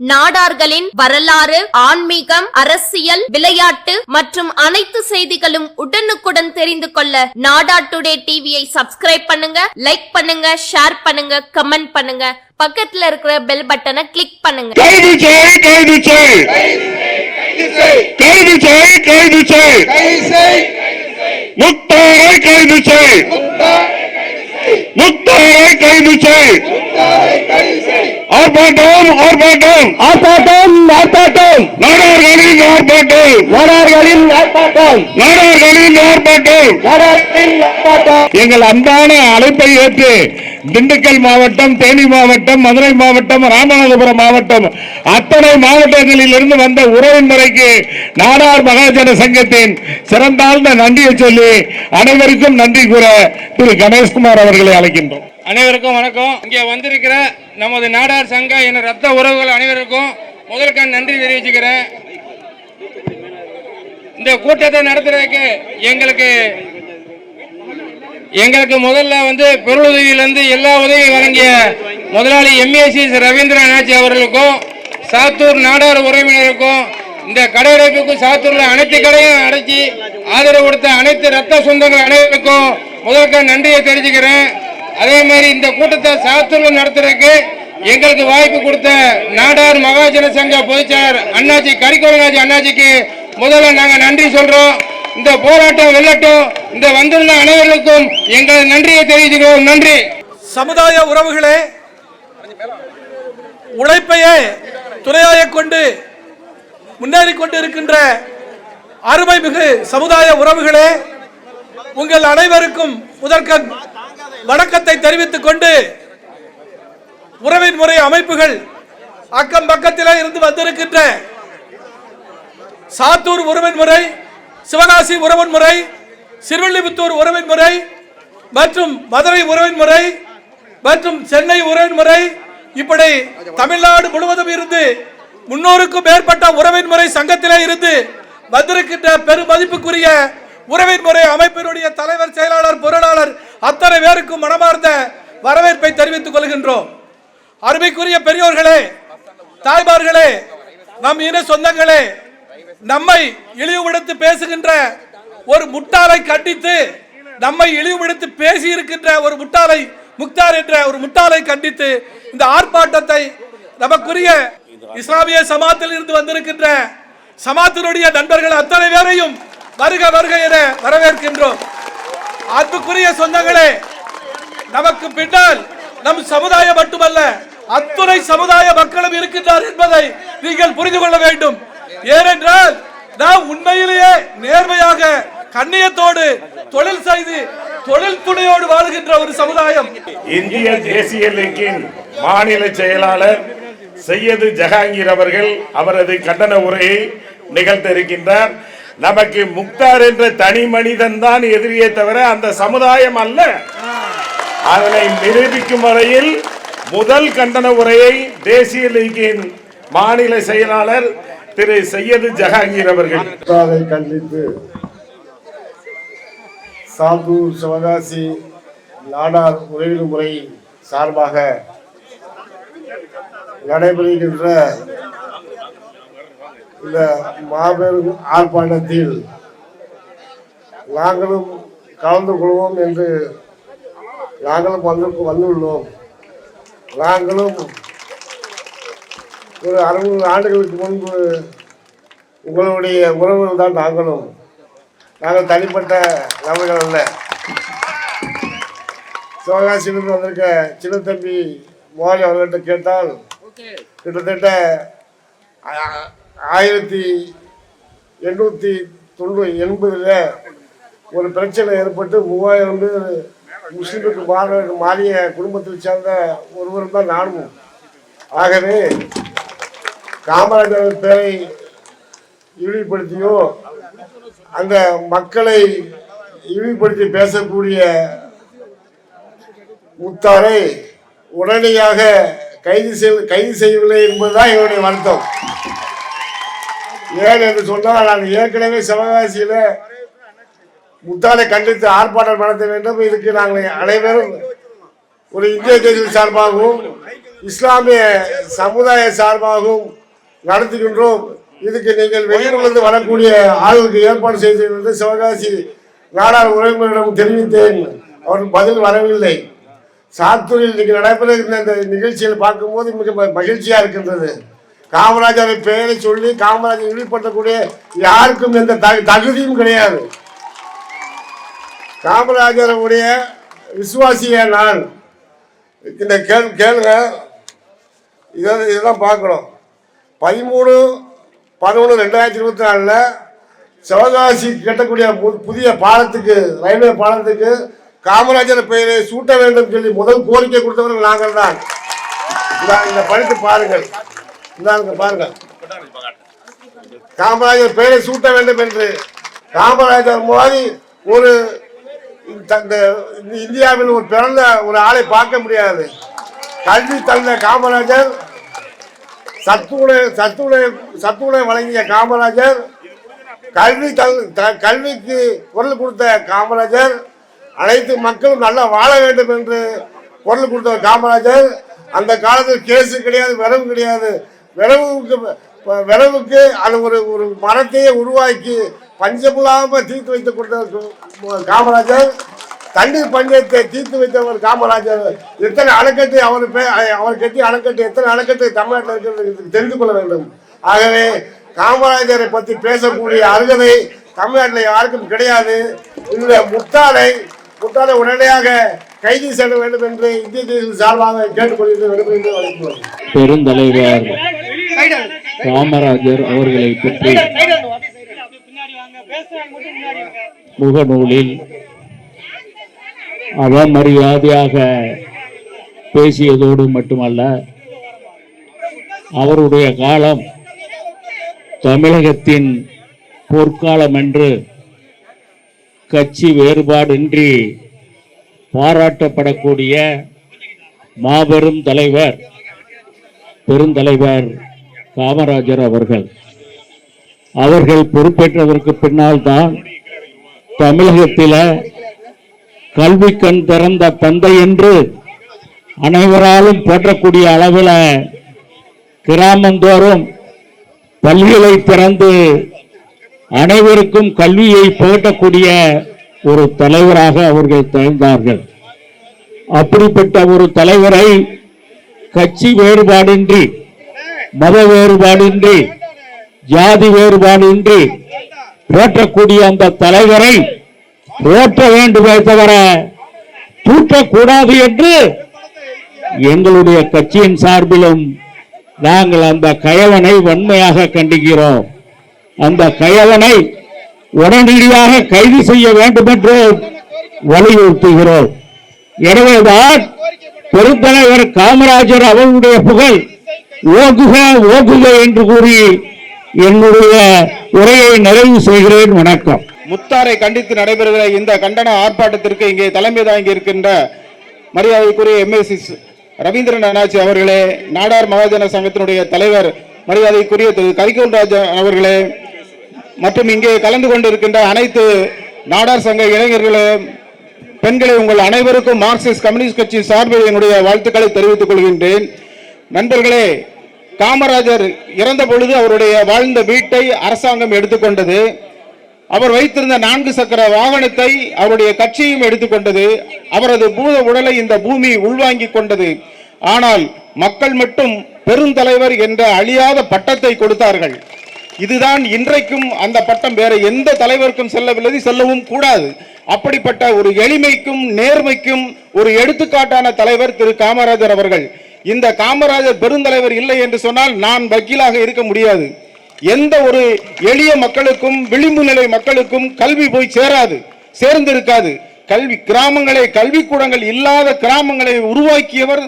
நாடார்களின் வரலாறு ஆன்மீகம் அரசியல் விளையாட்டு மற்றும் அனைத்து செய்திகளும் உடனுக்குடன் தெரிந்து கொள்ள நாடா டுடே டிவியை சப்ஸ்கிரைப் பண்ணுங்க லைக் பண்ணுங்க ஷேர் பண்ணுங்க கமெண்ட் பண்ணுங்க. பக்கத்துல இருக்கிற பெல் பட்டனை கிளிக் பண்ணுங்க. கைது செய் கைது செய் செய் கைது செய் கைது ஆர்ப்பாட்டம் ஆர்ப்பாட்டம். ஆர்ப்பாட்டம் ஆர்ப்பாட்டம். நாடார்களின் ஆர்ப்பாட்டம். நாடார்களின் ஆர்ப்பாட்டம். நாடார்களின் ஆர்ப்பாட்டம். நாடார்களின் ஆர்ப்பாட்டம். எங்கள் அன்பான அழைப்பை ஏற்று திண்டுக்கல் மாவட்டம் தேனி மாவட்டம் மதுரை மாவட்டம் ராமநாதபுரம் மாவட்டம் அத்தனை மாவட்டங்களில் இருந்து வந்த உறவின்முறைக்கு நாடார் மகாஜன சங்கத்தின் சிறந்தாழ்ந்த நன்றியை சொல்லி அனைவருக்கும் நன்றி கூற திரு கணேஷ்குமார் அவர்களை அழைக்கின்றோம். அனைவருக்கும் வணக்கம். இங்கே வந்திருக்கிற நமது நாடார் சங்க என ரத்த உறவுகள் அனைவருக்கும் முதற்கண் நன்றி தெரிவிச்சுக்கிறேன். இந்த கூட்டத்தை நடத்துறதுக்கு எங்களுக்கு எங்களுக்கு முதல்ல வந்து பொருளுதவியிலிருந்து எல்லா உதவியும் வழங்கிய முதலாளி எம்ஏசி ரவீந்திரன் அவர்களுக்கும் சாத்தூர் நாடார் உறவினருக்கும் இந்த கடையடைப்புக்கு சாத்தூர்ல அனைத்து கடையும் அடைச்சி ஆதரவு கொடுத்த அனைத்து ரத்த சொந்தங்கள் அனைவருக்கும் முதல்க நன்றியை தெரிஞ்சுக்கிறேன் அதே மாதிரி இந்த கூட்டத்தை சாத்தூர்ல நடத்துறதுக்கு எங்களுக்கு வாய்ப்பு கொடுத்த நாடார் மகாஜன சங்க பொதுச்செயலர் அண்ணாச்சி கரிகோலநாஜி அண்ணாச்சிக்கு முதல்ல நாங்கள் நன்றி சொல்றோம். இந்த போராட்டம் வெல்லட்டும். இந்த வந்துள்ள அனைவருக்கும் எங்கள் நன்றியை தெரிவிக்கிறோம் நன்றி. சமுதாய உறவுகளே உழைப்பையே துணையாக கொண்டு முன்னேறி கொண்டிருக்கின்ற அருமை அருமைமிகு சமுதாய உறவுகளே உங்கள் அனைவருக்கும் முதற்கண் வணக்கத்தை தெரிவித்துக் கொண்டு உறவின் முறை அமைப்புகள் அக்கம் பக்கத்திலே இருந்து வந்திருக்கின்ற சாத்தூர் உறவின் முறை சிவகாசி உறவின் முறை சிறுவள்ளிபுத்தூர் உறவின் முறை மற்றும் மதுரை உறவின் முறை மற்றும் சென்னை உறவின் முறை. இப்படி தமிழ்நாடு முழுவதும் இருந்து முன்னூறுக்கும் மேற்பட்ட உறவின் முறை சங்கத்திலே இருந்து வந்திருக்கின்ற பெருமதிப்புக்குரிய உறவின் முறை அமைப்பினுடைய தலைவர் செயலாளர் பொருளாளர் அத்தனை பேருக்கும் மனமார்ந்த வரவேற்பை தெரிவித்துக் கொள்கின்றோம். அருமைக்குரிய பெரியோர்களே தாய்மார்களே நம் இன சொந்தங்களே நம்மை இழிவுபடுத்தி பேசுகின்ற ஒரு முட்டாளை கண்டித்து நம்மை இழிவுபடுத்தி பேசி இருக்கின்ற ஒரு முட்டாளை முக்தார் என்ற ஒரு முட்டாளை கண்டித்து இந்த ஆர்ப்பாட்டத்தை நமக்குரிய இஸ்லாமிய சமாத்தில் இருந்து வந்திருக்கின்ற சமாத்தினுடைய நண்பர்கள் அத்தனை பேரையும் வருக வருக என வரவேற்கின்றோம். அன்புக்குரிய சொந்தங்களே நமக்கு பின்னால் நம் சமுதாயம் மட்டுமல்ல அத்துணை சமுதாய மக்களும் இருக்கின்றார் என்பதை நீங்கள் புரிந்து கொள்ள வேண்டும். ஏனென்றால் நாம் உண்மையிலேயே நேர்மையாக கண்ணியத்தோடு தொழில் செய்து தொழில் துணையோடு வாழ்கின்ற ஒரு சமுதாயம். இந்திய தேசிய லீக்கின் மாநில செயலாளர் செய்யது ஜஹாங்கீர் அவர்கள் அவரது கண்டன உரையை நிகழ்த்த இருக்கின்றார் நமக்கு முக்தார் என்ற தனி மனிதன் தான் எதிரியே தவிர அந்த சமுதாயம் அல்ல. அதனை நிரூபிக்கும் வரையில் முதல் கண்டன உரையை தேசிய லீக்கின் மாநில செயலாளர் திரு சையது ஜஹாங்கீர் அவர்கள். அதை கண்டித்து சாந்தூர் சிவகாசி நாடார் உறவினர் முறை சார்பாக நடைபெறுகின்ற இந்த மாபெரும் ஆர்ப்பாட்டத்தில் நாங்களும் கலந்து கொள்வோம் என்று நாங்களும் வந்து வந்துள்ளோம். நாங்களும் ஒரு அறுபது ஆண்டுகளுக்கு முன்பு உங்களுடைய உறவுகள் தான் நாங்களும். நாங்கள் தனிப்பட்ட நபர்கள் அல்ல. சிவகாசியிலிருந்து வந்திருக்க சின்ன தம்பி மோகன் அவர்கள்ட்ட கேட்டால் கிட்டத்தட்ட ஆயிரத்தி எண்ணூற்றி தொண்ணூ எண்பதில் ஒரு பிரச்சனை ஏற்பட்டு மூவாயிரம் பேர் முஸ்லீமுக்கு மாற மாறிய குடும்பத்தை சேர்ந்த ஒருவரும் தான் நானும். ஆகவே காமராஜர் பேரை இழிவுபடுத்தியோ அந்த மக்களை இழிவுபடுத்தி பேசக்கூடிய முத்தாரை உடனடியாக கைது செய் கைது செய்யவில்லை என்பதுதான் என்னுடைய வருத்தம். ஏன் என்று சொன்னால் நாங்கள் ஏற்கனவே சிவகாசியில் முத்தாலை கண்டித்து ஆர்ப்பாட்டம் நடத்த வேண்டும். இதுக்கு நாங்கள் அனைவரும் ஒரு இந்திய தேசிய சார்பாகவும் இஸ்லாமிய சமுதாய சார்பாகவும் நடத்துகின்றோம். இதுக்கு நீங்கள் வெளியிலிருந்து வரக்கூடிய ஆளுக்கு ஏற்பாடு செய்து சிவகாசி நாடார் உறவினரிடம் தெரிவித்தேன். அவர் பதில் வரவில்லை. சாத்தூரில் இன்னைக்கு நடைபெறுகின்ற இந்த நிகழ்ச்சியில் பார்க்கும்போது மிக மகிழ்ச்சியாக மகிழ்ச்சியா இருக்கின்றது. காமராஜரை பெயரை சொல்லி காமராஜர் இழிப்படுத்தக்கூடிய யாருக்கும் எந்த தகு- தகுதியும் கிடையாது. காமராஜருடைய விசுவாசிய நான். இந்த கேள் கேளுங்க. இதை இதெல்லாம் பார்க்கணும். பதிமூணு பதினொன்று ரெண்டாயிரத்தி இருபத்தி நாலில் சிவகாசி கட்டக்கூடிய புதிய பாலத்துக்கு ரயில்வே பாலத்துக்கு காமராஜர் பெயரை சூட்ட வேண்டும் சொல்லி முதல் கோரிக்கை கொடுத்தவர்கள் நாங்கள் தான் இந்த இதை படித்து பாருங்கள். இந்தாங்க பாருங்கள். காமராஜர் பெயரை சூட்ட வேண்டும் என்று காமராஜர் மாதிரி ஒரு இந்த- இந்த இந்தியாவில் ஒரு பிறந்த ஒரு ஆளை பார்க்க முடியாது. கல்வி தந்த காமராஜர் சத்துணை சத்துணை சத்துணை வழங்கிய காமராஜர் கல்வி தல் கல்விக்கு குரல் கொடுத்த காமராஜர் அனைத்து மக்களும் நல்லா வாழ வேண்டும் என்று குரல் கொடுத்தவர் காமராஜர். அந்த காலத்தில் கேஸு கிடையாது விரவு கிடையாது. விரவுக்கு விரவுக்கு அது ஒரு ஒரு மரத்தையே உருவாக்கி பஞ்சமில்லாமல் தீர்த்து வைத்து கொடுத்தவர் காமராஜர். தண்ணீர் பஞ்சத்தை தீர்த்து வைத்தவர் காமராஜர். எத்தனை அணைக்கட்டு அவர் பே- அவர் கட்டி அணைக்கட்டு எத்தனை அணைக்கட்டு தமிழ்நாட்டில் இருக்கிறது தெரிந்து கொள்ள வேண்டும். ஆகவே காமராஜரை பற்றி பேசக்கூடிய அருகதை தமிழ்நாட்டில் யாருக்கும் கிடையாது. இந்த முட்டாளை குற்றால உடனடியாக கைது செல்ல வேண்டும் என்று இந்திய தேசிய சார்பாக கேட்டுக்கொள்கிறது விடுபடுகிறது வழங்குகிறோம் பெருந்தலைவர் காமராஜர் அவர்களை பற்றி முகநூலில் அவமரியாதையாக பேசியதோடு மட்டுமல்ல அவருடைய காலம் தமிழகத்தின் பொற்காலம் என்று கட்சி வேறுபாடின்றி பாராட்டப்படக்கூடிய மாபெரும் தலைவர் பெருந்தலைவர் காமராஜர் அவர்கள். அவர்கள் பொறுப்பேற்றதற்கு பின்னால் தான் தமிழகத்தில் கல்வி கண் திறந்த தந்தை என்று அனைவராலும் போற்றக்கூடிய அளவில் கிராமந்தோறும் பள்ளிகளை திறந்து அனைவருக்கும் கல்வியை போட்டக்கூடிய ஒரு தலைவராக அவர்கள் திகழ்ந்தார்கள். அப்படிப்பட்ட ஒரு தலைவரை கட்சி வேறுபாடின்றி மத வேறுபாடின்றி ஜாதி வேறுபாடின்றி போற்றக்கூடிய அந்த தலைவரை போற்ற வேண்டுமே தவிர தூற்றக்கூடாது என்று எங்களுடைய கட்சியின் சார்பிலும் நாங்கள் அந்த கயவனை வன்மையாக கண்டிக்கிறோம். அந்த கயவனை உடனடியாக கைது செய்ய வேண்டும் என்று வலியுறுத்துகிறோம். எனவேதான் பெருந்தலைவர் காமராஜர் அவருடைய புகழ் ஓகுக ஓகுக என்று கூறி என்னுடைய உரையை நிறைவு செய்கிறேன். வணக்கம். முத்தாரை கண்டித்து நடைபெறுகிற இந்த கண்டன ஆர்ப்பாட்டத்திற்கு இங்கே தலைமை தாங்கி இருக்கின்ற மரியாதைக்குரிய எம்எஸ்சி ரவீந்திரன் அண்ணாச்சி அவர்களே நாடார் மகாஜன சங்கத்தினுடைய தலைவர் மரியாதைக்குரிய திரு கரிகோல்ராஜ் அவர்களே மற்றும் இங்கே கலந்து கொண்டிருக்கின்ற அனைத்து நாடார் சங்க இளைஞர்களே பெண்களை உங்கள் அனைவருக்கும் மார்க்சிஸ்ட் கம்யூனிஸ்ட் கட்சி சார்பில் என்னுடைய வாழ்த்துக்களை தெரிவித்துக் கொள்கின்றேன். நண்பர்களே காமராஜர் இறந்த பொழுது அவருடைய வாழ்ந்த வீட்டை அரசாங்கம் எடுத்துக்கொண்டது. அவர் வைத்திருந்த நான்கு சக்கர வாகனத்தை அவருடைய கட்சியும் எடுத்துக்கொண்டது. அவரது பூத உடலை இந்த பூமி உள்வாங்கிக் கொண்டது. ஆனால் மக்கள் மட்டும் பெருந்தலைவர் என்ற அழியாத பட்டத்தை கொடுத்தார்கள். இதுதான் இன்றைக்கும் அந்த பட்டம். வேற எந்த தலைவருக்கும் செல்லவில்லை செல்லவும் கூடாது. அப்படிப்பட்ட ஒரு எளிமைக்கும் நேர்மைக்கும் ஒரு எடுத்துக்காட்டான தலைவர் திரு காமராஜர் அவர்கள். இந்த காமராஜர் பெருந்தலைவர் இல்லை என்று சொன்னால் நான் வக்கீலாக இருக்க முடியாது. எந்த ஒரு எளிய மக்களுக்கும் விளிம்பு நிலை மக்களுக்கும் கல்வி போய் சேராது சேர்ந்திருக்காது. கல்வி கிராமங்களை கல்விக்கூடங்கள் இல்லாத கிராமங்களை உருவாக்கியவர்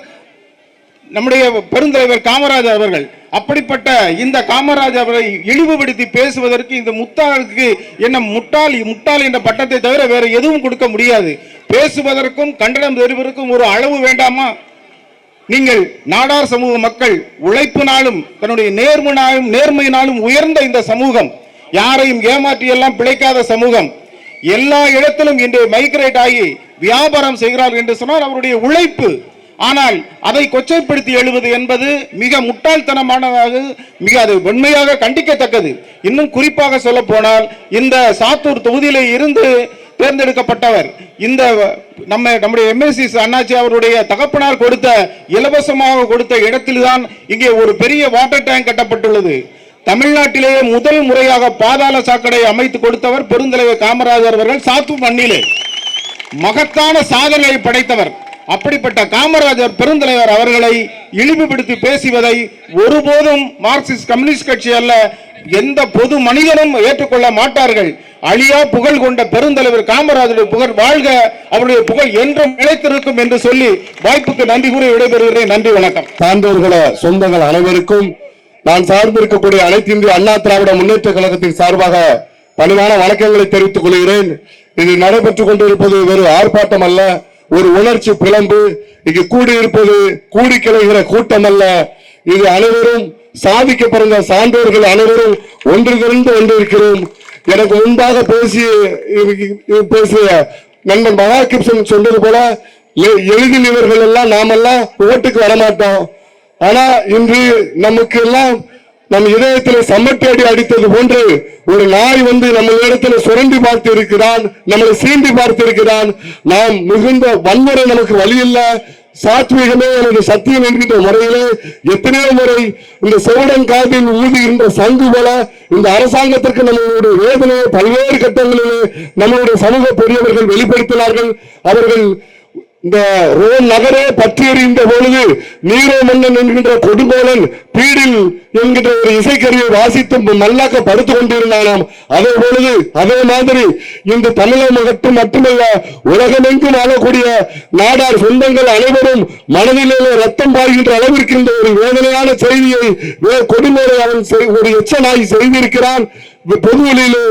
நம்முடைய பெருந்தலைவர் காமராஜர் அவர்கள் அப்படிப்பட்ட இந்த காமராஜர் அவரை இழிவுபடுத்தி பேசுவதற்கு இந்த முத்தாளுக்கு என்ன முட்டாள் முட்டாள் என்ற பட்டத்தை தவிர வேற எதுவும் கொடுக்க முடியாது. பேசுவதற்கும் கண்டனம் தெரிவதற்கும் ஒரு அளவு வேண்டாமா? நீங்கள் நாடார் சமூக மக்கள் உழைப்பினாலும் தன்னுடைய நேர்மனாலும் நேர்மையினாலும் உயர்ந்த இந்த சமூகம் யாரையும் ஏமாற்றி எல்லாம் பிழைக்காத சமூகம் எல்லா இடத்திலும் இன்று மைக்ரேட் ஆகி வியாபாரம் செய்கிறார் என்று சொன்னால் அவருடைய உழைப்பு ஆனால் அதை கொச்சைப்படுத்தி எழுவது என்பது மிக முட்டாள்தனமானதாக மிக அது உண்மையாக கண்டிக்கத்தக்கது. இன்னும் குறிப்பாக சொல்ல போனால் இந்த சாத்தூர் தொகுதியிலே இருந்து தேர்ந்தெடுக்கப்பட்டவர் இந்த நம்ம நம்முடைய எம்எஸ்சி அண்ணாச்சி அவருடைய தகப்பனார் கொடுத்த இலவசமாக கொடுத்த இடத்தில்தான் இங்கே ஒரு பெரிய வாட்டர் டேங்க் கட்டப்பட்டுள்ளது. தமிழ்நாட்டிலேயே முதல் முறையாக பாதாள சாக்கடை அமைத்து கொடுத்தவர் பெருந்தலைவர் காமராஜர் அவர்கள் சாத்தூர் மண்ணிலே. மகத்தான சாதனையை படைத்தவர். அப்படிப்பட்ட காமராஜர் பெருந்தலைவர் அவர்களை இழிவுபடுத்தி பேசுவதை ஒருபோதும் மார்க்சிஸ்ட் கம்யூனிஸ்ட் கட்சி அல்ல எந்த பொது மனிதனும் ஏற்றுக்கொள்ள மாட்டார்கள். அழியா புகழ் கொண்ட பெருந்தலைவர் காமராஜருடைய புகழ் வாழ்க அவருடைய புகழ் என்றும் நிலைத்திருக்கும் என்று சொல்லி வாய்ப்புக்கு நன்றி கூறி விடைபெறுகிறேன். நன்றி வணக்கம். சான்றோர்கள சொந்தங்கள் அனைவருக்கும் நான் சார்ந்திருக்கக்கூடிய அனைத்து இந்திய அண்ணா திராவிட முன்னேற்ற கழகத்தின் சார்பாக பணிவான வணக்கங்களை தெரிவித்துக் கொள்கிறேன். இது நடைபெற்றுக் கொண்டிருப்பது வெறும் ஆர்ப்பாட்டம் அல்ல ஒரு உணர்ச்சி பிளம்பு. இங்கு கூடியிருப்பது கூடி கிளைகிற கூட்டம் அல்ல இது அனைவரும் சாதிக்க பிறந்த சான்றோர்கள் அனைவரும் ஒன்று திரண்டு ஒன்றிருக்கிறோம். எனக்கு முன்பாக பேசிய பேசிய நண்பன் மகாகிருஷ்ணன் சொன்னது போல எ- எளிதில் இவர்கள் எல்லாம் நாமெல்லாம் ஓட்டுக்கு வரமாட்டோம். ஆனா இன்று நமக்கு எல்லாம் நம் இதயத்தில் சம்மட்டி அடித்தது போன்று ஒரு நாய் வந்து நம்ம இடத்துல சுரண்டி பார்த்து இருக்கிறான் நம்மளை சீண்டி பார்த்து இருக்கிறான் நாம் மிகுந்த வன்முறை நமக்கு வழி இல்லை சாத்வீகமே எனக்கு சத்தியம் என்கின்ற முறையிலே எத்தனையோ முறை இந்த செவடன் காதில் ஊதுகின்ற சங்கு போல இந்த அரசாங்கத்திற்கு நம்மளுடைய வேதனையை பல்வேறு கட்டங்களிலே நம்மளுடைய சமூக பெரியவர்கள் வெளிப்படுத்தினார்கள். அவர்கள் இந்த ரோம் நகரே பற்றி எறிந்த பொழுது நீரோ மன்னன் என்கின்ற கொடுங்கோலன் பீடில் என்கின்ற ஒரு இசைக்கருவியை வாசித்து மல்லாக்க படுத்துக் கொண்டிருந்தானாம். அதே பொழுது அதே மாதிரி இந்த தமிழகம் மட்டுமல்ல உலகமெங்கும் ஆளக்கூடிய நாடார் சொந்தங்கள் அனைவரும் மனதிலே ரத்தம் பாய்கின்ற அளவிற்கு இந்த ஒரு வேதனையான செய்தியை வே- கொடுங்கோலை அவன் செய்- ஒரு எச்சனாய் செய்திருக்கிறான். பொதுவெளியிலே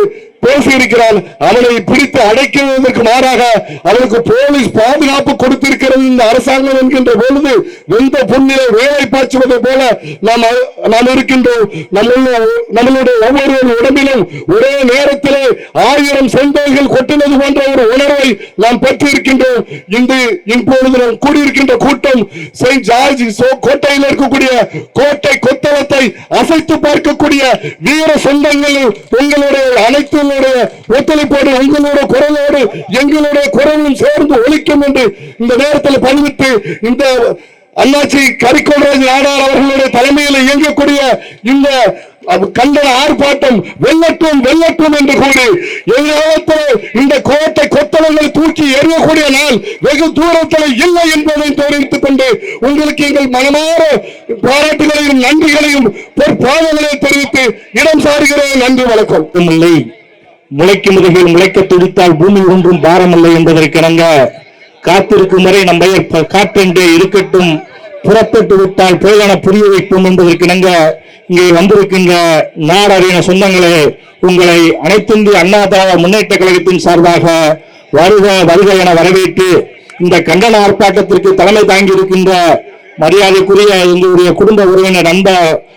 பேசியிருக்கிறான். அவனை பிடித்து அடைக்குவதற்கு மாறாக அவனுக்கு போலீஸ் பாதுகாப்பு கொடுத்திருக்கிறது இந்த அரசாங்கம் என்கின்ற பொழுது எந்த புண்ணிலை வேலை பாய்ச்சுவதை போல நாம் நாம் இருக்கின்றோம். நம்மளுடைய ஒவ்வொரு உடம்பிலும் ஒரே நேரத்திலே ஆயிரம் செந்தைகள் கொட்டினது போன்ற ஒரு உணர்வை நாம் பெற்றிருக்கின்றோம். இந்த இப்பொழுது நாம் கூடியிருக்கின்ற கூட்டம் செயின்ட் ஜார்ஜ் சோ- கோட்டையில் இருக்கக்கூடிய கோட்டை கொத்தளத்தை அசைத்து பார்க்கக்கூடிய வீர சொந்தங்கள் உங்களுடைய அனைத்து ஒத்துழைப்போடு உங்களுடைய குரலோடு எங்களுடைய குரலும் சேர்ந்து ஒழிக்கும் என்று இந்த நேரத்தில் பதிவிட்டு இந்த அண்ணாச்சி கரிக்கோடராஜ் நாடார் அவர்களுடைய தலைமையில் இயங்கக்கூடிய இந்த கண்டன ஆர்ப்பாட்டம் வெள்ளட்டும் வெள்ளட்டும் என்று கூறி எதிர்காலத்தில் இந்த கோட்டை கொத்தளங்களை தூக்கி எறியக்கூடிய நாள் வெகு தூரத்தில் இல்லை என்பதை தெரிவித்துக் கொண்டு உங்களுக்கு எங்கள் மனமார பாராட்டுகளையும் நன்றிகளையும் பொற்பாதங்களையும் தெரிவித்து இடம் சாருகிறேன். நன்றி வணக்கம். இல்லை. முளைக்கும் முதுகில் முளைக்க துடித்தால் பூமி ஒன்றும் பாரமில்லை என்பதற்கிணங்க காத்திருக்கும் வரை நம் பெயர் காற்றென்றே இருக்கட்டும். புறப்பட்டு விட்டால் போயன புரிய வைப்போம் என்பதற்கிணங்க இங்கே வந்திருக்கின்ற நாடறின சொந்தங்களே உங்களை அனைத்திந்திய அண்ணா திராவிட முன்னேற்ற கழகத்தின் சார்பாக வருக வருக என வரவேற்று இந்த கண்டன ஆர்ப்பாட்டத்திற்கு தலைமை தாங்கி இருக்கின்ற மரியாதைக்குரிய எங்களுடைய குடும்ப உறவினர் நண்ப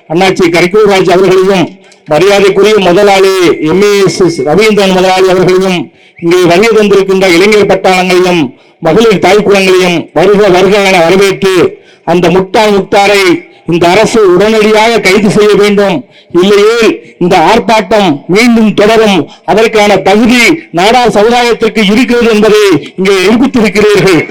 அண்ணாச்சி கரிக்கூராஜ் அவர்களையும் மரியாதைக்குரிய முதலாளி எம்ஏஎஸ் ரவீந்திரன் முதலாளி அவர்களையும் இங்கே வருகை தந்திருக்கின்ற இளைஞர் பட்டாளங்களையும் மகளிர் தாய்க்குளங்களையும் வருக வருக என வரவேற்று அந்த முட்டாள் முக்தாரை இந்த அரசு உடனடியாக கைது செய்ய வேண்டும். இல்லையே இந்த ஆர்ப்பாட்டம் மீண்டும் தொடரும். அதற்கான தகுதி நாடார் சமுதாயத்திற்கு இருக்கிறது என்பதை இங்கே நிரூபித்திருக்கிறீர்கள்.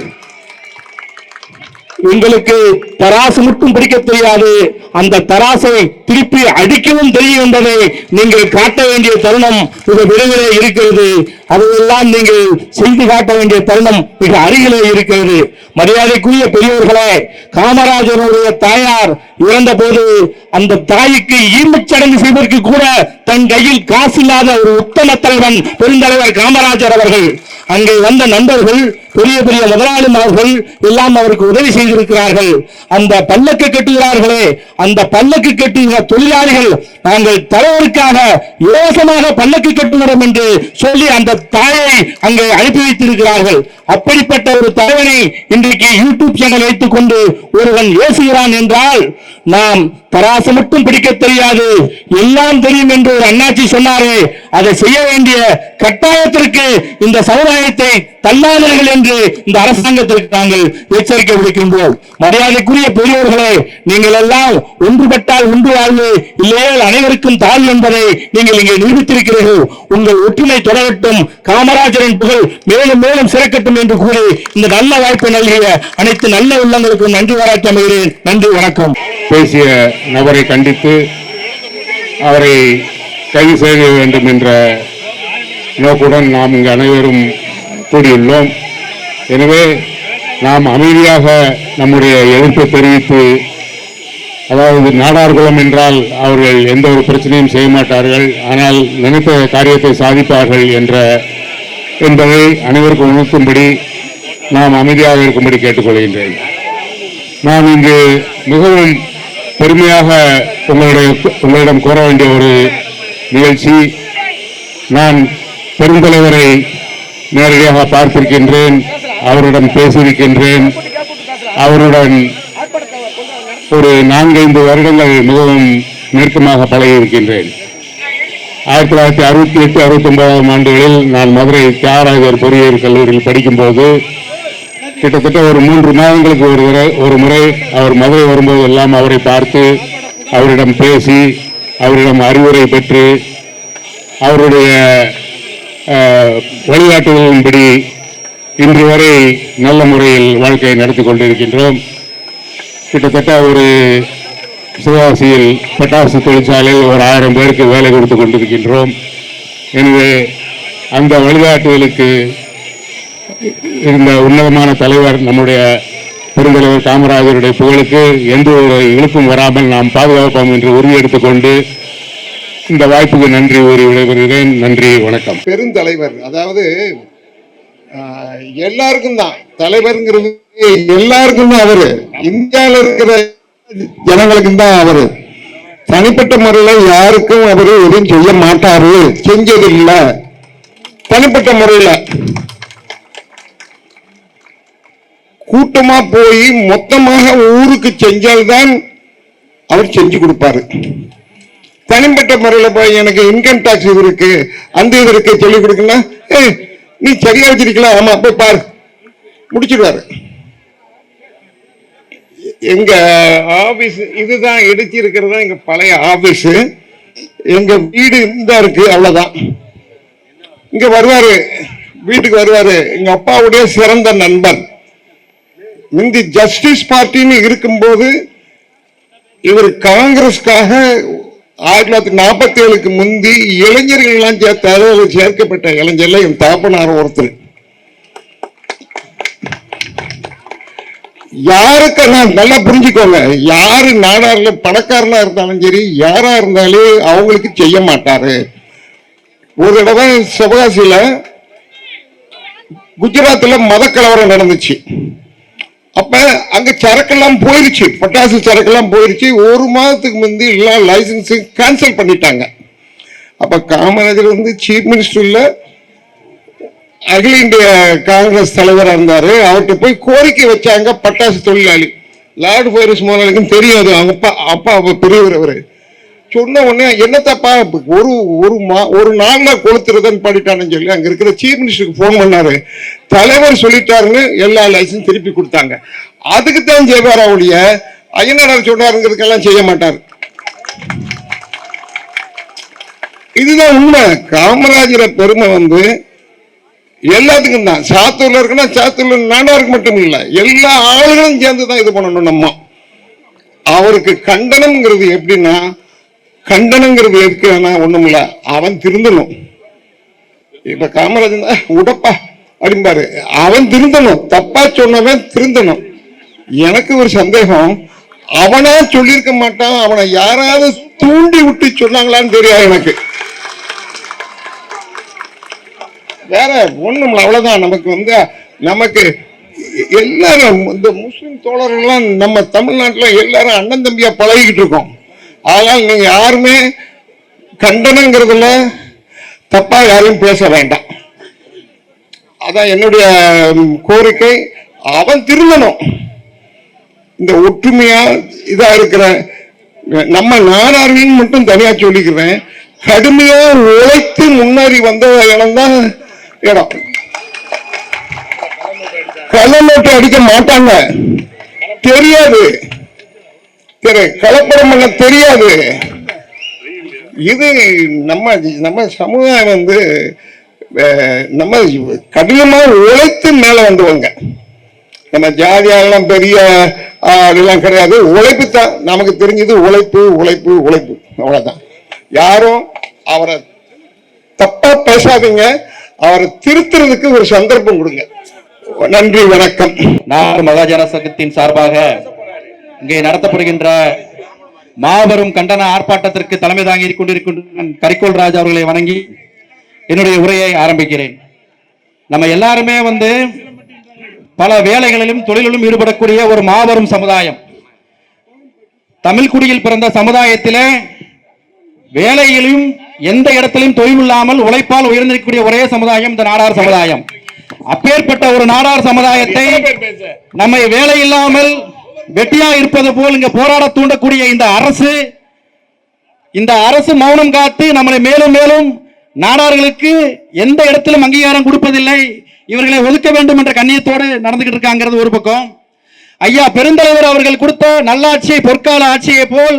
உங்களுக்கு தராசு மட்டும் பிடிக்க தெரியாது. அந்த தராசை திருப்பி அடிக்கவும் தெரியும் என்பதை நீங்கள் காட்ட வேண்டிய தருணம் மிக விரைவிலே இருக்கிறது. அதையெல்லாம் நீங்கள் செய்து காட்ட வேண்டிய தருணம் மிக அருகிலே இருக்கிறது. மரியாதைக்குரிய பெரியவர்களே காமராஜருடைய தாயார் இறந்த போது அந்த தாய்க்கு ஈமச்சடங்கு செய்வதற்கு கூட தன் கையில் காசு இல்லாத ஒரு உத்தம தலைவன் பெருந்தலைவர் காமராஜர் அவர்கள். அங்கே வந்த நண்பர்கள் பெரிய பெரிய முதலாளிமார்கள் எல்லாம் அவருக்கு உதவி செய்திருக்கிறார்கள். அந்த பல்லக்கு கட்டுகிறார்களே அந்த பல்லக்கு கட்டுகிற தொழிலாளிகள் நாங்கள் தலைவருக்காக இலவசமாக பல்லக்கு கட்டுகிறோம் என்று சொல்லி அந்த தாயை அங்கே அனுப்பி வைத்திருக்கிறார்கள். அப்படிப்பட்ட ஒரு தலைவனை இன்றைக்கு யூடியூப் சேனல் வைத்துக் கொண்டு ஒருவன் ஏசுகிறான் என்றால் நாம் தராசு மட்டும் பிடிக்க தெரியாது. எல்லாம் தெரியும் என்று ஒரு அண்ணாச்சி சொன்னாரே அதை செய்ய வேண்டிய கட்டாயத்திற்கு இந்த சமுதாயத்தை தள்ளாதவர்கள் என்று இந்த அரசாங்கத்திற்கு நாங்கள் எச்சரிக்கை விடுக்கின்றோம். மரியாதைக்குரிய பெரியவர்களே நீங்கள் எல்லாம் ஒன்றுபட்டால் ஒன்று வாழ்வு இல்லையால் அனைவருக்கும் தாழ் என்பதை நீங்கள் இங்கே நிரூபித்திருக்கிறீர்கள். உங்கள் ஒற்றுமை தொடரட்டும் காமராஜரின் புகழ் மேலும் மேலும் சிறக்கட்டும் என்று கூறி இந்த நல்ல வாய்ப்பை நல்கிய அனைத்து நல்ல உள்ளங்களுக்கும் நன்றி பாராட்டி அமைகிறேன். நன்றி வணக்கம். பேசிய நபரை கண்டித்து அவரை கைது செய்ய வேண்டும் என்ற நோக்குடன் நாம் இங்கு அனைவரும் கூடியுள்ளோம் எனவே நாம் அமைதியாக நம்முடைய எதிர்ப்பை தெரிவித்து அதாவது நாடார்குளம் என்றால் அவர்கள் எந்த ஒரு பிரச்சனையும் செய்ய மாட்டார்கள் ஆனால் நினைத்த காரியத்தை சாதிப்பார்கள் என்ற என்பதை அனைவருக்கும் உணர்த்தும்படி நாம் அமைதியாக இருக்கும்படி கேட்டுக்கொள்கின்றேன். நான் இங்கு மிகவும் பெருமையாக உங்களுடைய உங்களிடம் கூற வேண்டிய ஒரு நிகழ்ச்சி நான் பெருந்தலைவரை நேரடியாக பார்த்திருக்கின்றேன் அவருடன் பேசியிருக்கின்றேன். அவருடன் ஒரு நான்கைந்து வருடங்கள் மிகவும் நெருக்கமாக பழகியிருக்கின்றேன். ஆயிரத்தி தொள்ளாயிரத்தி அறுபத்தி எட்டு அறுபத்தி ஒன்பதாம் ஆண்டுகளில் நான் மதுரை தியாகராஜர் பொறியியல் கல்லூரியில் படிக்கும்போது கிட்டத்தட்ட ஒரு மூன்று மாதங்களுக்கு ஒரு முறை ஒரு முறை அவர் மதுரை வரும்போது எல்லாம் அவரை பார்த்து அவரிடம் பேசி அவரிடம் அறிவுரை பெற்று அவருடைய வழிகாட்டுதலின்படி இன்று வரை நல்ல முறையில் வாழ்க்கையை நடத்தி கொண்டிருக்கின்றோம். கிட்டத்தட்ட ஒரு சிவகாசியில் பட்டாசு தொழிற்சாலையில் ஒரு ஆயிரம் பேருக்கு வேலை கொடுத்து கொண்டிருக்கின்றோம். எனவே அந்த வழிகாட்டுதலுக்கு இருந்த உன்னதமான தலைவர் நம்முடைய பெருந்தலைவர் காமராஜருடைய புகழுக்கு எந்த ஒரு இழுப்பும் வராமல் நாம் பாதுகாப்போம் என்று உறுதியெடுத்துக் கொண்டு இந்த வாய்ப்புக்கு நன்றி ஒரு விடைபெறுகிறேன். நன்றி வணக்கம். பெருந்தலைவர் அதாவது எல்லாருக்கும் தான். தலைவருங்கிறது எல்லாருக்கும் தான் அவரு. இந்தியாவில் இருக்கிற ஜனங்களுக்கும் தான் அவரு. தனிப்பட்ட முறையில் யாருக்கும் அவரு எதுவும் செய்ய மாட்டாரு. செஞ்சதில்லை. தனிப்பட்ட முறையில். கூட்டமா போய் மொத்தமாக ஊருக்கு செஞ்சால்தான் அவர் செஞ்சு கொடுப்பாரு. தனிப்பட்ட முறையில் போய் எனக்கு இன்கம் டாக்ஸ் இது இருக்கு அந்த இது இருக்கு சொல்லிக் கொடுக்குன்னா ஏ நீ சரியா வச்சிருக்கல. ஆமா போய் பாரு. முடிச்சிடுவாரு. எங்க ஆபீஸ் இதுதான் இடிச்சு இருக்கிறது தான் எங்க பழைய ஆபீஸ் எங்க வீடு இந்த இருக்கு அவ்வளவுதான். இங்க வருவாரு வீட்டுக்கு வருவாரு. எங்க அப்பாவுடைய சிறந்த நண்பர் முந்தி ஜஸ்டிஸ் பார்ட்டின்னு இருக்கும்போது இவர் காங்கிரஸ்க்காக ஆயிரத்தி தொள்ளாயிரத்தி நாற்பத்தி ஏழுக்கு முந்தி இளைஞர்கள் எல்லாம் சேர்த்தாரு சேர்க்கப்பட்ட இளைஞர்ல என் தாப்பனார் ஒருத்தர். யாருக்கு நான் நல்லா புரிஞ்சுக்கோங்க. யாரு நாடார்ல பணக்காரனா இருந்தாலும் சரி யாரா இருந்தாலும் அவங்களுக்கு செய்ய மாட்டாரு. ஒரு தடவை சிவகாசியில குஜராத்தில் மத கலவரம் நடந்துச்சு. அப்ப அங்க சரக்கெல்லாம் போயிருச்சு பட்டாசு சரக்கெல்லாம் போயிருச்சு. ஒரு மாதத்துக்கு முந்தி எல்லா லைசன்ஸையும் கேன்சல் பண்ணிட்டாங்க. அப்ப காமராஜர் வந்து சீஃப் மினிஸ்டர்ல அகில இந்திய காங்கிரஸ் தலைவராக இருந்தாரு. அவர்கிட்ட போய் கோரிக்கை வச்சாங்க பட்டாசு தொழிலாளி. லார்டு ஃபைரஸ் முதலாளிக்கும் தெரியாது. அவங்க அப்பா அப்பா பெரியவர் அவரு. சொன்ன உடனே என்னத்தப்பா ஒரு ஒரு மா ஒரு நாள்ல கொளுத்துறதுன்னு பாடிட்டான்னு சொல்லி அங்க இருக்கிற சீஃப் மினிஸ்டருக்கு போன் பண்ணாரு. தலைவர் சொல்லிட்டாருன்னு எல்லா லைசன்ஸ் திருப்பி கொடுத்தாங்க. அதுக்கு தான் செய்வாரா ஒழிய ஐயனார் சொன்னாருங்கிறதுக்கெல்லாம் செய்ய மாட்டார். இதுதான் உண்மை. காமராஜரை பெருமை வந்து எல்லாத்துக்கும் தான். சாத்தூர்ல இருக்குன்னா சாத்தூர்ல நாடாருக்கு மட்டும் இல்ல எல்லா ஆளுகளும் சேர்ந்து தான் இது பண்ணணும் நம்ம. அவருக்கு கண்டனம்ங்கிறது எப்படின்னா கண்டனங்கிறது எதுக்குன்னா ஒண்ணும் இல்ல அவன் திருந்தணும். இப்ப காமராஜன் தான், உடப்பா அப்படிம்பாரு. அவன் திருந்தணும். தப்பா சொன்னவன் திருந்தணும். எனக்கு ஒரு சந்தேகம். அவனா சொல்லியிருக்க மாட்டான். அவனை யாராவது தூண்டி விட்டு சொன்னாங்களான்னு தெரியாது எனக்கு. வேற ஒண்ணும் அவ்வளவுதான். நமக்கு வந்து நமக்கு எல்லாரும் இந்த முஸ்லிம் தோழர்கள்லாம் நம்ம தமிழ்நாட்டில் எல்லாரும் அண்ணன் தம்பியா பழகிக்கிட்டு இருக்கோம். ஆனால் நீங்க யாருமே கண்டனங்கிறதுல தப்பா யாரையும் பேச வேண்டாம். அதான் என்னுடைய கோரிக்கை. அவன் திருந்தணும். இந்த ஒற்றுமையா இதா இருக்கிற நம்ம நாடார்வையும் மட்டும் தனியா சொல்லிக்கிறேன். கடுமையா உழைத்து முன்னேறி வந்த இடம் தான் இடம். கள்ளநோட்டு அடிக்க மாட்டாங்க. தெரியாது. திரு கலப்படம் பண்ண தெரியாது. இது நம்ம நம்ம சமுதாயம் வந்து நம்ம கடினமா உழைத்து மேல வந்தவங்க நம்ம ஜாதியாலாம் பெரிய ஆளுலாம் கிடையாது. உழைப்பு தான். நமக்கு தெரிஞ்சது உழைப்பு உழைப்பு உழைப்பு. அவ்வளவுதான். யாரும் அவரை தப்பா பேசாதீங்க. அவரை திருத்துறதுக்கு ஒரு சந்தர்ப்பம் கொடுங்க. நன்றி வணக்கம். நான் மகாஜன சங்கத்தின் சார்பாக இங்கே நடத்தப்படுகின்ற மாபெரும் கண்டன ஆர்ப்பாட்டத்திற்கு தலைமை தாங்கி கொண்டிருக்கின்ற கரிக்கோல் ராஜ் அவர்களை வணங்கி என்னுடைய உரையை ஆரம்பிக்கிறேன். நம்ம எல்லாருமே வந்து பல வேலைகளிலும் தொழிலிலும் ஈடுபடக்கூடிய ஒரு மாபெரும் சமுதாயம். தமிழ் குடியில் பிறந்த சமுதாயத்திலே வேலையிலும் எந்த இடத்திலும் தொழில் இல்லாமல் உழைப்பால் உயர்ந்திருக்கக்கூடிய ஒரே சமுதாயம் இந்த நாடார் சமுதாயம். அப்பேற்பட்ட ஒரு நாடார் சமுதாயத்தை நம்மை வேலை இல்லாமல் வெட்டியா இருப்பது போல் இங்க போராட தூண்டக்கூடிய இந்த அரசு இந்த அரசு மௌனம் காத்து நம்மளை மேலும் மேலும் நாடார்களுக்கு எந்த இடத்திலும் அங்கீகாரம் கொடுப்பதில்லை. இவர்களை ஒதுக்க வேண்டும் என்ற கண்ணியத்தோடு நடந்துகிட்டு இருக்காங்கிறது ஒரு பக்கம். ஐயா பெருந்தலைவர் அவர்கள் கொடுத்த நல்லாட்சியை பொற்கால ஆட்சியை போல்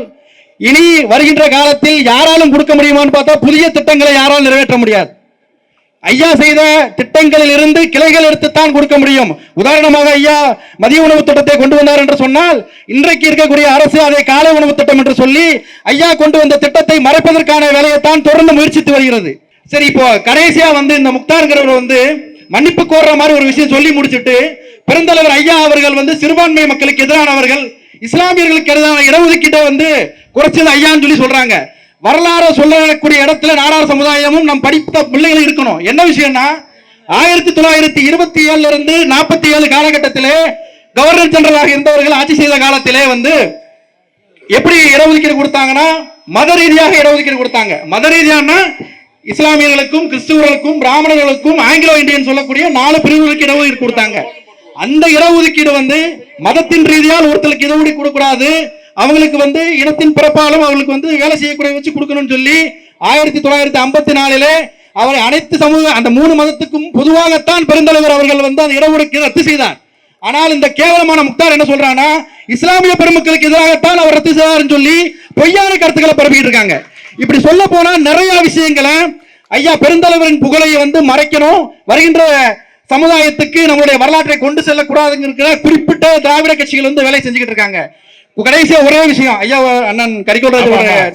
இனி வருகின்ற காலத்தில் யாராலும் கொடுக்க முடியுமான்னு பார்த்தா புதிய திட்டங்களை யாராலும் நிறைவேற்ற முடியாது. ஐயா செய்த திட்டங்களில் இருந்து கிளைகள் எடுத்துத்தான் கொடுக்க முடியும். உதாரணமாக ஐயா மதிய உணவு திட்டத்தை கொண்டு வந்தார் என்று சொன்னால் இன்றைக்கு இருக்கக்கூடிய அரசு அதை காலை உணவு திட்டம் என்று சொல்லி ஐயா கொண்டு வந்த திட்டத்தை மறைப்பதற்கான வேலையைத்தான் தொடர்ந்து முயற்சித்து வருகிறது. சரி இப்போ கடைசியா வந்து இந்த முக்தாருங்கிறவர் வந்து மன்னிப்பு கோர்ற மாதிரி ஒரு விஷயம் சொல்லி முடிச்சுட்டு பெருந்தலைவர் ஐயா அவர்கள் வந்து சிறுபான்மை மக்களுக்கு எதிரானவர்கள் இஸ்லாமியர்களுக்கு எதிரான இடஒதுக்கீட்டை வந்து குறைச்சது ஐயான்னு சொல்லி சொல்றாங்க. வரலாறு சொல்லக்கூடிய இடத்துல நாடார் சமுதாயமும் நம் படித்த பிள்ளைகள் இருக்கணும். என்ன விஷயம்னா ஆயிரத்தி தொள்ளாயிரத்தி இருபத்தி ஏழுல இருந்து நாற்பத்தி ஏழு காலகட்டத்திலே கவர்னர் ஜெனரலாக இருந்தவர்கள் ஆட்சி செய்த காலத்திலே வந்து எப்படி இடஒதுக்கீடு கொடுத்தாங்கன்னா மத ரீதியாக இடஒதுக்கீடு கொடுத்தாங்க. மத ரீதியானா இஸ்லாமியர்களுக்கும் கிறிஸ்துவர்களுக்கும் பிராமணர்களுக்கும் ஆங்கிலோ இந்தியன் சொல்லக்கூடிய நாலு பிரிவுகளுக்கு இடஒதுக்கீடு கொடுத்தாங்க. அந்த இடஒதுக்கீடு வந்து மதத்தின் ரீதியால் ஒருத்தருக்கு இடஒதுக்கீடு கொடுக்கூடாது அவங்களுக்கு வந்து இனத்தின் பிறப்பாலும் அவங்களுக்கு வந்து வேலை செய்யக்கூடிய வச்சு கொடுக்கணும்னு சொல்லி ஆயிரத்தி தொள்ளாயிரத்தி ஐம்பத்தி நாலிலே அவரை அனைத்து சமூக அந்த மூணு மதத்துக்கும் பொதுவாகத்தான் பெருந்தலைவர் அவர்கள் வந்து அந்த இடஒதுக்கீடு ரத்து செய்தார். ஆனால் இந்த கேவலமான முக்தார் என்ன சொல்றானா இஸ்லாமிய பெருமக்களுக்கு எதிராகத்தான் அவர் ரத்து செய்தார்னு சொல்லி பொய்யான கருத்துக்களை பரப்பிட்டு இருக்காங்க. இப்படி சொல்ல போனா நிறைய விஷயங்களை ஐயா பெருந்தலைவரின் புகழை வந்து மறைக்கணும். வருகின்ற சமுதாயத்துக்கு நம்மளுடைய வரலாற்றை கொண்டு செல்லக்கூடாதுங்கிற குறிப்பிட்ட திராவிட கட்சிகள் வந்து வேலை செஞ்சுக்கிட்டு இருக்காங்க. கடைசியா ஒரே விஷயம். ஐயா அண்ணன்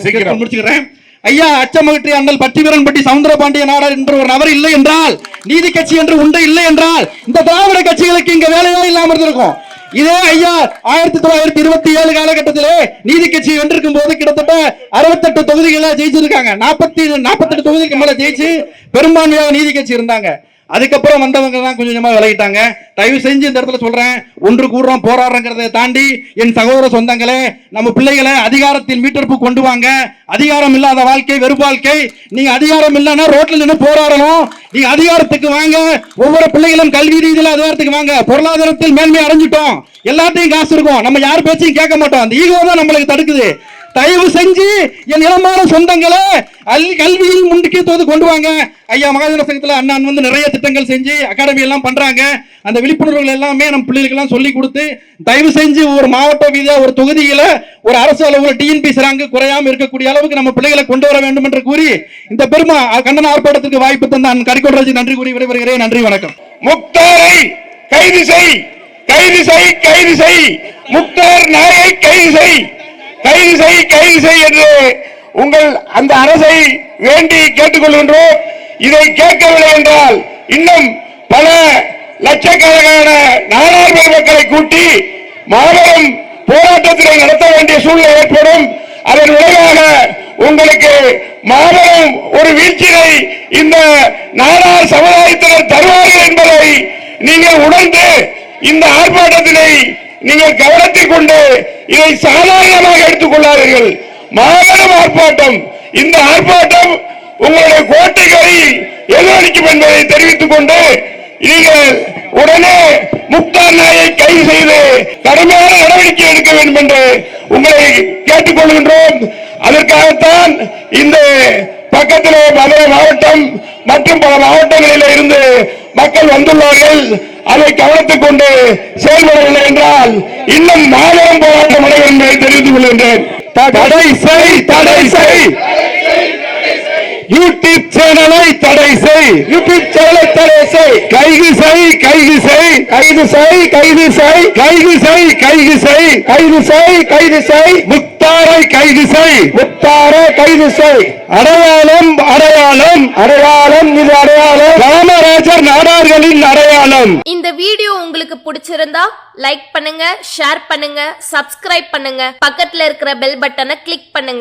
சீக்கிரம். முடிச்சுக்கிறேன். ஐயா அச்சமகற்றி அண்ணல் பட்டிவீரன்பட்டி சவுந்தரபாண்டிய நாடார் என்ற ஒரு நபர் இல்லை என்றால் நீதி கட்சி என்று உண்டு இல்லை என்றால் இந்த திராவிட கட்சிகளுக்கு இங்க வேலையே இல்லாம இருந்திருக்கும். இதே ஐயா ஆயிரத்தி தொள்ளாயிரத்தி இருபத்தி ஏழு காலகட்டத்திலே நீதி கட்சி வென்றிருக்கும் போது கிட்டத்தட்ட அறுபத்தெட்டு தொகுதிகளை ஜெயிச்சிருக்காங்க. நாற்பத்தி நாற்பத்தெட்டு தொகுதிக்கு மேல ஜெயிச்சு பெரும்பான்மையாக நீதி கட்சி இருந்தாங்க. அதுக்கப்புறம் வந்தவங்க தான் கொஞ்சம் கொஞ்சமாக விலகிட்டாங்க. தயவு செஞ்சு இந்த இடத்துல சொல்கிறேன் ஒன்று கூடுறோம் போராடுறங்கிறதை தாண்டி என் சகோதர சொந்தங்களே நம்ம பிள்ளைகளை அதிகாரத்தில் மீட்டெடுப்பு கொண்டு வாங்க. அதிகாரம் இல்லாத வாழ்க்கை வெறும் வாழ்க்கை. நீங்கள் அதிகாரம் இல்லைன்னா ரோட்டில் நின்று போராடணும். நீங்கள் அதிகாரத்துக்கு வாங்க. ஒவ்வொரு பிள்ளைகளும் கல்வி ரீதியில் அதிகாரத்துக்கு வாங்க. பொருளாதாரத்தில் மேன்மை அடைஞ்சிட்டோம். எல்லாத்தையும் காசு இருக்கும். நம்ம யார் பேச்சையும் கேட்க மாட்டோம். அந்த ஈகோ தான் நம்மளுக்கு தடுக்குது. தயவு செஞ்சு என் இளமான சொந்தங்களை அல் கல்வியில் முன்னுக்கியத்துவத்தை கொண்டு வாங்க. ஐயா மகாஜன சங்கத்தில் அண்ணன் வந்து நிறைய திட்டங்கள் செஞ்சு அகாடமி எல்லாம் பண்றாங்க. அந்த விழிப்புணர்வுகள் எல்லாமே நம்ம பிள்ளைகளுக்கெல்லாம் சொல்லி கொடுத்து தயவு செஞ்சு ஒரு மாவட்ட வீதியா ஒரு தொகுதியில ஒரு அரசு ஒரு டிஎன்பி ரேங்க் குறையாம இருக்கக்கூடிய அளவுக்கு நம்ம பிள்ளைகளை கொண்டு வர வேண்டும் என்று கூறி இந்த பெருமா கண்டன ஆர்ப்பாட்டத்துக்கு வாய்ப்பு தந்த நான் கரிகோடராஜ் நன்றி கூறி விடைபெறுகிறேன். நன்றி வணக்கம். முக்தாரை கைது செய் கைது செய் கைது செய். முக்தார் நாயை கைது செய். கைது செய் கைது செய் என்று உங்கள் அந்த அரசை வேண்டி கேட்டுக்கொள்கின்றோம். இதை கேட்கவில்லை என்றால் இன்னும் பல லட்சக்கணக்கான நாடாளுமன்ற மக்களை கூட்டி மாபெரும் போராட்டத்தினை நடத்த வேண்டிய சூழ்நிலை ஏற்படும். அதன் விளைவாக உங்களுக்கு மாபெரும் ஒரு வீழ்ச்சியை இந்த நாடார் சமுதாயத்தினர் தருவார்கள் என்பதை நீங்கள் உணர்ந்து இந்த ஆர்ப்பாட்டத்தினை நீங்கள் கவனத்தில் கொண்டு இதை சாதாரணமாக எடுத்துக் கொள்ளாதீர்கள் மாபெரும் ஆர்ப்பாட்டம். இந்த ஆர்ப்பாட்டம் உங்களுடைய கோட்டைகளை எதிரொலிக்கும் என்பதை தெரிவித்துக் கொண்டு நீங்கள் உடனே முக்தார் நாயை கைது செய்து கடுமையான நடவடிக்கை எடுக்க வேண்டும் என்று உங்களை கேட்டுக்கொள்கின்றோம் அதற்காகத்தான் இந்த பக்கத்திலே மதுரை மாவட்டம் மற்றும் பல மாவட்டங்களில் இருந்து மக்கள் வந்துள்ளார்கள். அதை கவனித்துக் கொண்டு செயல்படவில்லை என்றால் இன்னும் மாபெரும் போராட்டம் நடைபெறும் என்பதை தெரிவித்துக் கொள்கின்றேன். தடை செய் தடை செய். யூடியூப் சேனலை தடை செய். யூடியூப் சேனலை தடை செய். கைது செய் கைது செய். கைது செய் கைது செய். கைது செய் கைது செய். கைது செய் கைது செய். முக்தாரை கைது செய். முக்தாரை கைது செய். அடையாளம் அடையாளம். அடையாளம் இது அடையாளம். காமராஜர் நாடார்களின் அடையாளம். இந்த வீடியோ உங்களுக்கு பிடிச்சிருந்தா லைக் பண்ணுங்க ஷேர் பண்ணுங்க சப்ஸ்கிரைப் பண்ணுங்க. பக்கத்துல இருக்கிற பெல் பட்டனை கிளிக் பண்ணுங்க.